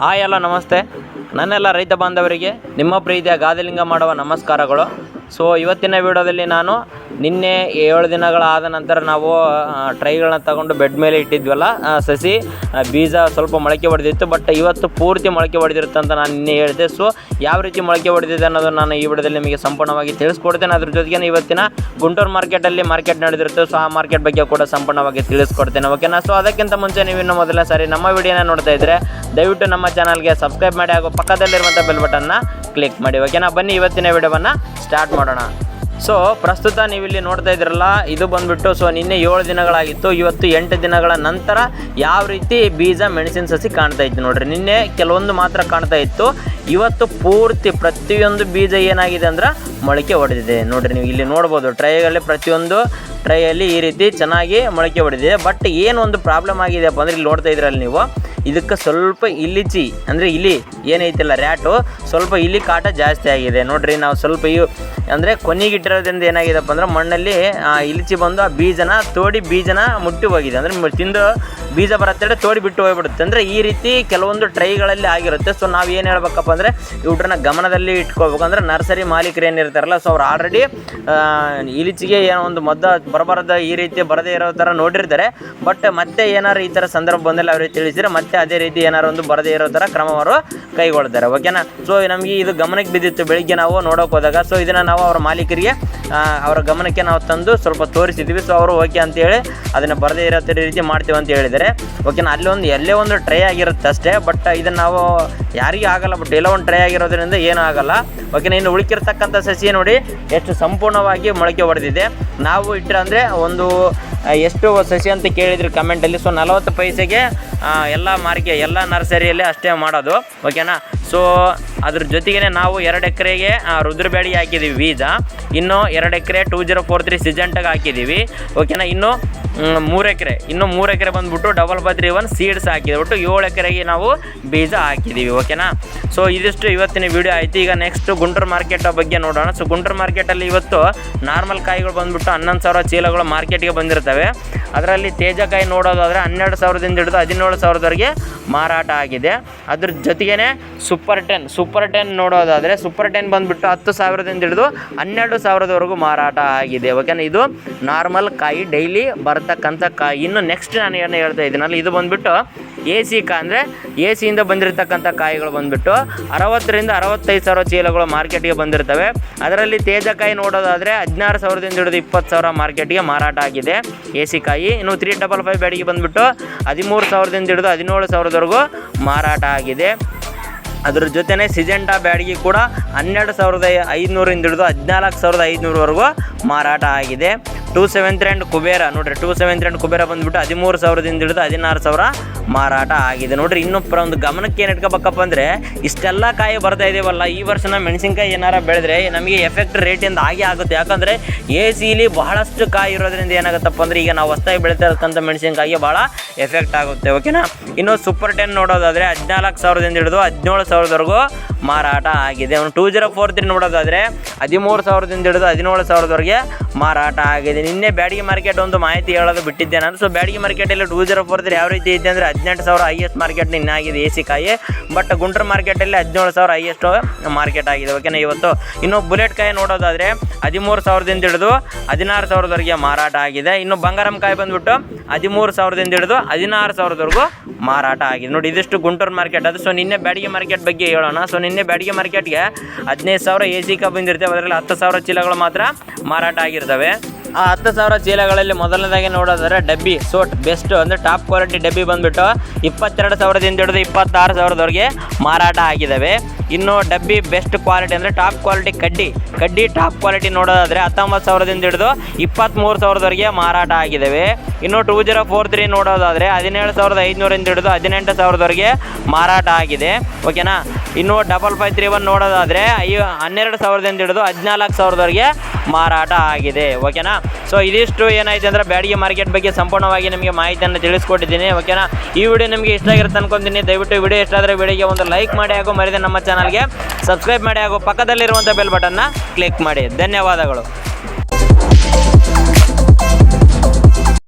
Hi ಎಲ್ಲ ನಮಸ್ತೆ. ನನ್ನೆಲ್ಲ ರೈತ ಬಾಂಧವರಿಗೆ ನಿಮ್ಮ ಪ್ರೀತಿಯ ಗಾದಲಿಂಗ ಮಾಡುವ ನಮಸ್ಕಾರಗಳು. ಸೊ ಇವತ್ತಿನ ವಿಡಿಯೋದಲ್ಲಿ ನಾನು ನಿನ್ನೆ ಏಳು ದಿನಗಳಾದ ನಂತರ ನಾವು ಟ್ರೈಗಳನ್ನ ತಗೊಂಡು ಬೆಡ್ ಮೇಲೆ ಇಟ್ಟಿದ್ವಲ್ಲ ಸಸಿ ಬೀಜ ಸ್ವಲ್ಪ ಮೊಳಕೆ ಹೊಡೆದಿತ್ತು ಬಟ್ ಇವತ್ತು ಪೂರ್ತಿ ಮೊಳಕೆ ಹೊಡೆದಿರುತ್ತೆ ಅಂತ ನಾನು ನಿನ್ನೆ ಹೇಳಿದೆ. ಸೊ ಯಾವ ರೀತಿ ಮೊಳಕೆ ಹೊಡೆದಿದೆ ಅನ್ನೋದು ನಾನು ಈ ವಿಡಿಯೋದಲ್ಲಿ ನಿಮಗೆ ಸಂಪೂರ್ಣವಾಗಿ ತಿಳಿಸ್ಕೊಡ್ತೇನೆ. ಅದ್ರ ಜೊತೆಗೆ ಇವತ್ತಿನ ಗುಂಟೂರು ಮಾರ್ಕೆಟಲ್ಲಿ ಮಾರ್ಕೆಟ್ ನಡೆದಿರುತ್ತೆ ಸೊ ಆ ಮಾರ್ಕೆಟ್ ಬಗ್ಗೆ ಕೂಡ ಸಂಪೂರ್ಣವಾಗಿ ತಿಳಿಸ್ಕೊಡ್ತೇನೆ ಓಕೆನಾ ಸೊ ಅದಕ್ಕಿಂತ ಮುಂಚೆ ನೀವು ಇನ್ನು ಮೊದಲ ಸಾರಿ ನಮ್ಮ ವಿಡಿಯೋನ ನೋಡ್ತಾ ಇದ್ದರೆ ದಯವಿಟ್ಟು ನಮ್ಮ ಚಾನಲ್ಗೆ ಸಬ್ಸ್ಕ್ರೈಬ್ ಮಾಡಿ, ಹಾಗೂ ಪಕ್ಕದಲ್ಲಿರುವಂಥ ಬೆಲ್ ಬಟನ್ನ ಕ್ಲಿಕ್ ಮಾಡಿ ಓಕೆನಾ ಬನ್ನಿ ಇವತ್ತಿನ ವಿಡಿಯೋವನ್ನು ಸ್ಟಾರ್ಟ್ ಮಾಡೋಣ. ಸೊ ಪ್ರಸ್ತುತ ನೀವು ಇಲ್ಲಿ ನೋಡ್ತಾ ಇದ್ರಲ್ಲ ಇದು ಬಂದ್ಬಿಟ್ಟು ಸೊ ನಿನ್ನೆ ಏಳು ದಿನಗಳಾಗಿತ್ತು. ಇವತ್ತು ಎಂಟು ದಿನಗಳ ನಂತರ ಯಾವ ರೀತಿ ಬೀಜ, ಮೆಣಸಿನ ಸಸಿ ಕಾಣ್ತಾ ಇತ್ತು ನೋಡ್ರಿ. ನಿನ್ನೆ ಕೆಲವೊಂದು ಮಾತ್ರ ಕಾಣ್ತಾ ಇತ್ತು. ಇವತ್ತು ಪೂರ್ತಿ ಪ್ರತಿಯೊಂದು ಬೀಜ ಏನಾಗಿದೆ ಅಂದ್ರೆ ಮೊಳಕೆ ಹೊಡೆದಿದೆ ನೋಡ್ರಿ, ನೀವು ಇಲ್ಲಿ ನೋಡ್ಬೋದು ಟ್ರೈಯಲ್ಲಿ ಪ್ರತಿಯೊಂದು ಟ್ರೈಯಲ್ಲಿ ಈ ರೀತಿ ಚೆನ್ನಾಗಿ ಮೊಳಕೆ ಹೊಡೆದಿದೆ ಬಟ್ ಏನು ಒಂದು ಪ್ರಾಬ್ಲಮ್ ಆಗಿದೆಯಪ್ಪ ಅಂದ್ರೆ, ಇಲ್ಲಿ ನೋಡ್ತಾ ಇದ್ರಲ್ಲಿ ನೀವು. ಇದಕ್ಕೆ ಸ್ವಲ್ಪ ಇಲಿಚಿ ಅಂದರೆ ಇಲಿ ಏನೈತಿಲ್ಲ ರ್ಯಾಟು ಸ್ವಲ್ಪ ಇಲಿ ಕಾಟ ಜಾಸ್ತಿ ಆಗಿದೆ. ನೋಡ್ರಿ, ನಾವು ಸ್ವಲ್ಪ ಇವು, ಅಂದರೆ ಕೊನೆಗಿಟ್ಟಿರೋದ್ರಿಂದ ಏನಾಗಿದೆಪ್ಪ ಅಂದ್ರೆ ಮಣ್ಣಲ್ಲಿ ಇಲಿಚಿ ಬಂದು ಆ ಬೀಜನ ತೋಡಿ ಬೀಜನ ಮುಟ್ಟಿ ಹೋಗಿದೆ. ಅಂದರೆ ತಿಂದು ಬೀಜ ಬರತ್ತೆ ತೋಡಿ ಬಿಟ್ಟು ಹೋಗ್ಬಿಡುತ್ತೆ. ಅಂದರೆ ಈ ರೀತಿ ಕೆಲವೊಂದು ಟ್ರೈಗಳಲ್ಲಿ ಆಗಿರುತ್ತೆ. ಸೊ ನಾವು ಏನು ಹೇಳ್ಬೇಕಪ್ಪ ಅಂದರೆ, ಇವ್ರನ್ನ ಗಮನದಲ್ಲಿ ಇಟ್ಕೋಬೇಕು. ಅಂದ್ರೆ ನರ್ಸರಿ ಮಾಲೀಕರು ಏನಿರ್ತಾರಲ್ಲ ಸೊ ಅವ್ರು ಆಲ್ರೆಡಿ ಇಲಿಚಿಗೆ ಏನೋ ಒಂದು ಮದ್ದ ಬರಬಾರದ ಈ ರೀತಿ ಬರದೇ ಇರೋ ಥರ ನೋಡಿರ್ತಾರೆ. ಬಟ್ ಮತ್ತೆ ಏನಾರು ಈ ಥರ ಸಂದರ್ಭ ಬಂದಲ್ಲಿ ಅವ್ರಿಗೆ ತಿಳಿಸಿದ್ರೆ ಮತ್ತೆ ಅದೇ ರೀತಿ ಏನಾರು ಒಂದು ಬರದೇ ಇರೋ ಥರ ಕ್ರಮ ಅವರು ಕೈಗೊಳ್ತಾರೆ ಓಕೆನಾ ಸೊ ನಮಗೆ ಇದು ಗಮನಕ್ಕೆ ಬಿದ್ದಿತ್ತು, ಬೆಳಿಗ್ಗೆ ನಾವು ನೋಡೋಕೆ ಹೋದಾಗ. ಸೊ ಇದನ್ನು ನಾವು ಅವರ ಮಾಲೀಕರಿಗೆ ಅವರ ಗಮನಕ್ಕೆ ನಾವು ತಂದು ಸ್ವಲ್ಪ ತೋರಿಸಿದ್ವಿ. ಸೊ ಅವರು ಓಕೆ ಅಂತೇಳಿ ಅದನ್ನು ಬರದೇ ಇರೋ ರೀತಿ ಮಾಡ್ತೀವಿ ಅಂತ ಹೇಳಿದರೆ ಓಕೆನಾ ಅಲ್ಲಿ ಒಂದು ಎಲ್ಲೇ ಒಂದು ಟ್ರೈ ಆಗಿರುತ್ತೆ ಅಷ್ಟೇ ಬಟ್ ಇದನ್ನು ನಾವು ಯಾರಿಗೂ ಆಗಲ್ಲ ಬಟ್ ಎಲ್ಲ ಒಂದು ಟ್ರೈ ಆಗಿರೋದ್ರಿಂದ ಏನೂ ಆಗಲ್ಲ. ಓಕೆನಾ ಇನ್ನು ಉಳಿಕಿರ್ತಕ್ಕಂಥ ಸಸಿ ನೋಡಿ, ಎಷ್ಟು ಸಂಪೂರ್ಣವಾಗಿ ಮೊಳಕೆ ಹೊಡೆದಿದೆ ನಾವು ಇಟ್ಟರೆ ಒಂದು ಎಷ್ಟು ಸಸಿ ಅಂತ ಕೇಳಿದ್ರಿ ಕಮೆಂಟಲ್ಲಿ ಸೊ ನಲವತ್ತು ಪೈಸೆಗೆ ಎಲ್ಲ ಮಾರ್ಕೆ ಎಲ್ಲ ನರ್ಸರಿಯಲ್ಲಿ ಅಷ್ಟೇ ಮಾಡೋದು. ಓಕೆನಾ ಸೊ ಅದ್ರ ಜೊತೆಗೇ ನಾವು ಎರಡು ಎಕರೆಗೆ ರುದ್ರಬೇಡಿ ಹಾಕಿದ್ದೀವಿ ಬೀಜ. ಇನ್ನು ಎರಡು ಎಕರೆ ಟೂ ಜೀರೋ ಫೋರ್ ತ್ರೀ ಸಿಜೆಂಟಾಗಿ ಹಾಕಿದ್ದೀವಿ. ಓಕೆನಾ ಇನ್ನು ಮೂರು ಎಕರೆ. ಇನ್ನು ಮೂರು ಎಕರೆ ಬಂದ್ಬಿಟ್ಟು ಡಬಲ್ ಬದ್ರಿ ಒನ್ ಸೀಡ್ಸ್ ಹಾಕಿದೆ. ಒಟ್ಟು ಏಳು ಎಕರೆಗೆ ನಾವು ಬೀಜ ಹಾಕಿದ್ದೀವಿ ಓಕೆನಾ ಸೊ ಇದಿಷ್ಟು ಇವತ್ತಿನ ವಿಡಿಯೋ ಆಯಿತು. ಈಗ ನೆಕ್ಸ್ಟ್ ಗುಂಟೂರು ಮಾರ್ಕೆಟ್ ಬಗ್ಗೆ ನೋಡೋಣ. ಸೊ ಗುಂಟೂರು ಮಾರ್ಕೆಟಲ್ಲಿ ಇವತ್ತು ನಾರ್ಮಲ್ ಕಾಯಿಗಳು ಬಂದ್ಬಿಟ್ಟು ಹನ್ನೊಂದು ಸಾವಿರ ಚೀಲಗಳು ಮಾರ್ಕೆಟ್ಗೆ ಬಂದಿರ್ತವೆ. ಅದರಲ್ಲಿ ತೇಜಕಾಯಿ ನೋಡೋದಾದರೆ ಹನ್ನೆರಡು ಸಾವಿರದಿಂದ ಹಿಡಿದು ಹದಿನೇಳು ಸಾವಿರದವರೆಗೆ ಮಾರಾಟ ಆಗಿದೆ. ಅದ್ರ ಜೊತೆಗೇ ಸೂಪರ್ ಟೆನ್ ಸೂಪರ್ ಟೆನ್ ನೋಡೋದಾದರೆ ಸೂಪರ್ ಟೆನ್ ಬಂದುಬಿಟ್ಟು ಹತ್ತು ಸಾವಿರದಿಂದ ಹಿಡಿದು ಹನ್ನೆರಡು ಸಾವಿರದವರೆಗೂ ಮಾರಾಟ ಆಗಿದೆ. ಓಕೆನಾ ಇದು ನಾರ್ಮಲ್ ಕಾಯಿ ಡೈಲಿ ಬರ್ತಕ್ಕಂಥ ಕಾಯಿ. ಇನ್ನು ನೆಕ್ಸ್ಟ್ ನಾನು ಏನು ಹೇಳ್ತಾ ಇದ್ದೀನಲ್ಲ, ಇದು ಬಂದುಬಿಟ್ಟು ಎ ಸಿ ಕಾ ಅಂದರೆ ಎ ಸಿಯಿಂದ ಬಂದಿರತಕ್ಕಂಥ ಕಾಯಿಗಳು ಬಂದುಬಿಟ್ಟು ಅರವತ್ತರಿಂದ ಅರವತ್ತೈದು ಸಾವಿರ ಚೀಲಗಳು ಮಾರ್ಕೆಟ್ಗೆ ಬಂದಿರ್ತವೆ. ಅದರಲ್ಲಿ ತೇಜಕಾಯಿ ನೋಡೋದಾದರೆ ಹದಿನಾರು ಸಾವಿರದಿಂದ ಹಿಡಿದು ಇಪ್ಪತ್ತು ಸಾವಿರ ಮಾರ್ಕೆಟ್ಗೆ ಮಾರಾಟ ಆಗಿದೆ ಎ ಸಿ ಕಾಯಿ. ಇನ್ನು ತ್ರೀ ಡಬಲ್ ಫೈವ್ ಬ್ಯಾಡಿಗೆ ಬಂದುಬಿಟ್ಟು ಹದಿಮೂರು ಸಾವಿರದಿಂದ ಹಿಡಿದು ಹದಿನೇಳು ಸಾವಿರದವರೆಗೂ ಮಾರಾಟ ಆಗಿದೆ. ಅದ್ರ ಜೊತೆನೇ ಸಿಜೆಂಟಾ ಬ್ಯಾಡ್ಗಿ ಕೂಡ ಹನ್ನೆರಡು ಸಾವಿರದ ಐದುನೂರಿಂದ ಹಿಡಿದು ಹದಿನಾಲ್ಕು ಸಾವಿರದ ಐದುನೂರವರೆಗೂ ಮಾರಾಟ ಆಗಿದೆ. Two seven three and Kubera. ನೋಡ್ರಿ two seven three and Kubera ಬಂದುಬಿಟ್ಟು ಹದಿಮೂರು ಸಾವಿರದಿಂದ ಹಿಡಿದು ಹದಿನಾರು ಸಾವಿರ ಮಾರಾಟ ಆಗಿದೆ. ನೋಡ್ರಿ, ಇನ್ನೂ ಪ್ರ ಒಂದು ಗಮನಕ್ಕೆ ಏನು ಇಟ್ಕೋಬೇಕಪ್ಪ ಅಂದರೆ, ಇಷ್ಟೆಲ್ಲ ಕಾಯಿ ಬರ್ತಾ ಇದೀವಲ್ಲ, ಈ ವರ್ಷ ಮೆಣಸಿನ್ಕಾಯಿ ಏನಾರ ಬೆಳೆದ್ರೆ ನಮಗೆ ಎಫೆಕ್ಟ್ ರೇಟಿಂದ ಆಗಿ ಆಗುತ್ತೆ. ಯಾಕಂದರೆ ಎ ಸಿಲಿ ಬಹಳಷ್ಟು ಕಾಯಿ ಇರೋದ್ರಿಂದ ಏನಾಗುತ್ತಪ್ಪ ಅಂದರೆ, ಈಗ ನಾವು ಹೊಸ್ತಾಗಿ ಬೆಳೀತಾ ಇರ್ತಕ್ಕಂಥ ಮೆಣಸಿನ್ಕಾಯಿಗೆ ಭಾಳ ಎಫೆಕ್ಟ್ ಆಗುತ್ತೆ ಓಕೆನಾ ಇನ್ನು ಸೂಪರ್ ಟೆನ್ ನೋಡೋದಾದರೆ, ಹದಿನಾಲ್ಕು ಸಾವಿರದಿಂದ ಹಿಡಿದು ಹದಿನೇಳು ಸಾವಿರದವರೆಗೂ ಮಾರಾಟ ಆಗಿದೆ. ಟೂ ಜೀರೋ ಫೋರ್ ತ್ರೀ ನೋಡೋದಾದರೆ, ಹದಿಮೂರು ಸಾವಿರದಿಂದ ಹಿಡಿದು ಹದಿನೇಳು ಸಾವಿರದವರೆಗೆ ಮಾರಾಟ ಆಗಿದೆ. ನಿನ್ನೆ ಬ್ಯಾಡಗಿ ಮಾರ್ಕೆಟ್ ಒಂದು ಮಾಹಿತಿ ಹೇಳೋದು ಬಿಟ್ಟಿದ್ದೆ ನಾನು. ಸೊ ಬ್ಯಾಡಗಿ ಮಾರ್ಕೆಟಲ್ಲಿ ಟೂ ಜೀರೋ ಫೋರ್ ಯಾವ ರೀತಿ ಇದೆ ಅಂದರೆ ಹದಿನೆಂಟು ಸಾವಿರ ಹೈಯೆಸ್ಟ್ ಮಾರ್ಕೆಟ್ ನಿನ್ನೆ ಆಗಿದೆ ಎ ಸಿ ಕಾಯಿ ಬಟ್ ಗುಂಟ್ರ ಮಾರ್ಕೆಟಲ್ಲಿ ಹದಿನೇಳು ಸಾವಿರ ಹೈಯೆಸ್ಟ್ ಮಾರ್ಕೆಟ್ ಆಗಿದೆ. ಓಕೆನಾ ಇವತ್ತು ಇನ್ನು ಬುಲೆಟ್ ಕಾಯಿ ನೋಡೋದಾದರೆ ಹದಿಮೂರು ಸಾವಿರದಿಂದ ಹಿಡಿದು ಹದಿನಾರು ಸಾವಿರದವರೆಗೆ ಮಾರಾಟ ಆಗಿದೆ. ಇನ್ನು ಬಂಗಾರಂ ಕಾಯಿ ಬಂದ್ಬಿಟ್ಟು ಹದಿಮೂರು ಸಾವಿರದಿಂದ ಹಿಡಿದು ಹದಿನಾರು ಸಾವಿರದವರೆಗೂ ಮಾರಾಟ ಆಗಿದೆ. ನೋಡಿ, ಇದಿಷ್ಟು ಗುಂಟೂರು ಮಾರ್ಕೆಟ್ ಅದು. ಸೊ ನಿನ್ನೆ ಬ್ಯಾಡಿಗೆ ಮಾರ್ಕೆಟ್ ಬಗ್ಗೆ ಹೇಳೋಣ. ಸೊ ನಿನ್ನೆ ಬ್ಯಾಡಿಗೆ ಮಾರ್ಕೆಟ್ಗೆ ಹದಿನೈದು ಸಾವಿರ ಎ ಸಿ ಕಪ್ ಬಂದಿರ್ತವೆ ಅದರಲ್ಲಿ ಹತ್ತು ಸಾವಿರ ಚೀಲಗಳು ಮಾತ್ರ ಮಾರಾಟ ಆಗಿರ್ತವೆ. ಆ ಹತ್ತು ಸಾವಿರ ಚೀಲಗಳಲ್ಲಿ ಮೊದಲನೇದಾಗಿ ನೋಡೋದಾದ್ರೆ ಡಬ್ಬಿ, ಸೋಟ್, ಬೆಸ್ಟ್ ಅಂದರೆ ಟಾಪ್ ಕ್ವಾಲಿಟಿ ಡಬ್ಬಿ ಬಂದುಬಿಟ್ಟು ಇಪ್ಪತ್ತೆರಡು ಸಾವಿರದಿಂದ ಹಿಡಿದು ಇಪ್ಪತ್ತಾರು ಸಾವಿರದವರೆಗೆ ಮಾರಾಟ ಆಗಿದ್ದಾವೆ ಇನ್ನು ಡಬ್ಬಿ ಬೆಸ್ಟ್ ಕ್ವಾಲಿಟಿ ಅಂದರೆ ಟಾಪ್ ಕ್ವಾಲಿಟಿ ಕಡ್ಡಿ ಕಡ್ಡಿ ಟಾಪ್ ಕ್ವಾಲಿಟಿ ನೋಡೋದಾದರೆ ಹತ್ತೊಂಬತ್ತು ಸಾವಿರದಿಂದ ಹಿಡಿದು ಇಪ್ಪತ್ತ್ಮೂರು ಸಾವಿರದವರೆಗೆ ಮಾರಾಟ ಆಗಿದ್ದಾವೆ ಇನ್ನು ಟೂ ಜೀರೋ ಫೋರ್ ತ್ರೀ ನೋಡೋದಾದರೆ ಹದಿನೇಳು ಸಾವಿರದ ಐದುನೂರಿಂದ ಹಿಡಿದು ಹದಿನೆಂಟು ಸಾವಿರದವರೆಗೆ ಮಾರಾಟ ಆಗಿದೆ. ಓಕೆನಾ? ಇನ್ನು ಡಬಲ್ ಫೈವ್ ತ್ರೀ ಒನ್ ನೋಡೋದಾದರೆ ಐ, ಹನ್ನೆರಡು ಸಾವಿರದಿಂದ ಹಿಡಿದು ಹದಿನಾಲ್ಕು ಸಾವಿರದವರೆಗೆ ಮಾರಾಟ ಆಗಿದೆ. ಓಕೆನಾ? ಸೊ ಇದಿಷ್ಟು ಏನಾಯ್ತು ಅಂದ್ರೆ ಬ್ಯಾಡಿಗೆ ಮಾರ್ಕೆಟ್ ಬಗ್ಗೆ ಸಂಪೂರ್ಣವಾಗಿ ನಿಮಗೆ ಮಾಹಿತಿಯನ್ನು ತಿಳಿಸ್ಕೊಟ್ಟಿದ್ದೀನಿ ಓಕೆನಾ ಈ ವಿಡಿಯೋ ನಿಮಗೆ ಇಷ್ಟ ಆಗಿರುತ್ತೆ ಅನ್ಕೊಂತೀನಿ ದಯವಿಟ್ಟು ವಿಡಿಯೋ ಇಷ್ಟ ಆದರೆ ವಿಡಿಯೋಗೆ ಒಂದು ಲೈಕ್ ಮಾಡಿ ಹಾಗೂ ಮರಿದೆ ನಮ್ಮ ಚಾನಲ್ಗೆ ಸಬ್ಸ್ಕ್ರೈಬ್ ಮಾಡಿ ಹಾಗೂ ಪಕ್ಕದಲ್ಲಿರುವಂಥ ಬೆಲ್ ಬಟನ್ನ ಕ್ಲಿಕ್ ಮಾಡಿ. ಧನ್ಯವಾದಗಳು.